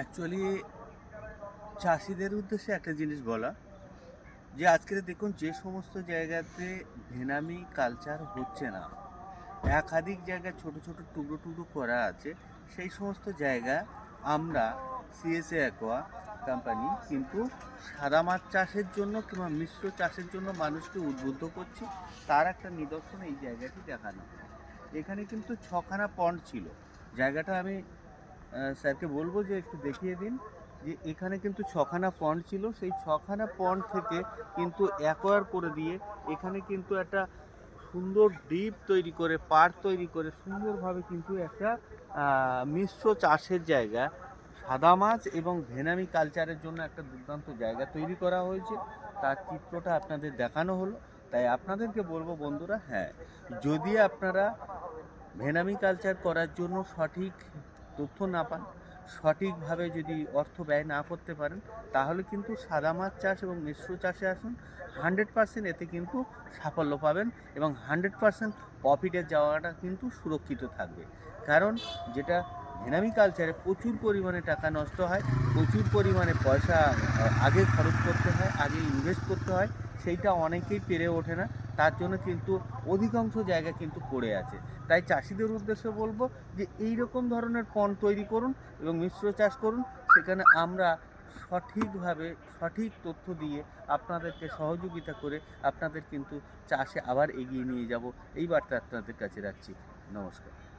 Actually চাষিদের উদ্দেশ্যে একটা জিনিস বলা, যে আজকে দেখুন যে সমস্ত জায়গাতে ভেনামি কালচার হচ্ছে না। একাধিক জায়গায় ছোট ছোট টুকরো টুকরো করা আছে। সেই সমস্ত জায়গা আমরা সিএসএ অ্যাকোয়া কোম্পানি কিন্তু সাদা মাছ চাষের জন্য কিংবা মিশ্র চাষের জন্য মানুষকে উদ্বুদ্ধ করছি। তার একটা নিদর্শন এই জায়গাটি দেখানো। এখানে কিন্তু ছখানা পন্ড ছিল। জায়গাটা আমি স্যারকে বলব যে একটু দেখিয়ে দিন যে এখানে কিন্তু ছখানা পন্ড ছিল। সেই ছখানা পন্ড থেকে কিন্তু অ্যাকোয়ার করে দিয়ে এখানে কিন্তু একটা সুন্দর ডিপ তৈরি করে পাড় তৈরি করে সুন্দরভাবে কিন্তু একটা মিশ্র চাষের জায়গা, সাদা মাছ এবং ভেনামি কালচারের জন্য একটা দুর্দান্ত জায়গা তৈরি করা হয়েছে। তার চিত্রটা আপনাদের দেখানো হলো। তাই আপনাদেরকে বলব বন্ধুরা হ্যাঁ যদি আপনারা ভেনামি কালচার করার জন্য সঠিক তথ্য না পান, সঠিকভাবে যদি অর্থ ব্যয় না করতে পারেন, তাহলে কিন্তু সাদা মাছ চাষ এবং মিশ্র চাষে আসুন। হান্ড্রেড পার্সেন্ট এতে কিন্তু সাফল্য পাবেন এবং হান্ড্রেড পার্সেন্ট প্রফিটের যাওয়াটা কিন্তু সুরক্ষিত থাকবে। কারণ যেটা ভেনামি কালচারে প্রচুর পরিমাণে টাকা নষ্ট হয়, প্রচুর পরিমাণে পয়সা আগে খরচ করতে হয়, আগে ইনভেস্ট করতে হয়, সেইটা অনেকেই পেরে ওঠে না। তার জন্য কিন্তু অধিকাংশ জায়গা কিন্তু পড়ে আছে। তাই চাষিদের উদ্দেশ্যে বলব যে এই রকম ধরনের পণ তৈরি করুন এবং মিশ্র চাষ করুন। সেখানে আমরা সঠিকভাবে সঠিক তথ্য দিয়ে আপনাদেরকে সহযোগিতা করে আপনাদের কিন্তু চাষে আবার এগিয়ে নিয়ে যাব। এই বার্তা আপনাদের কাছে রাখছি। নমস্কার।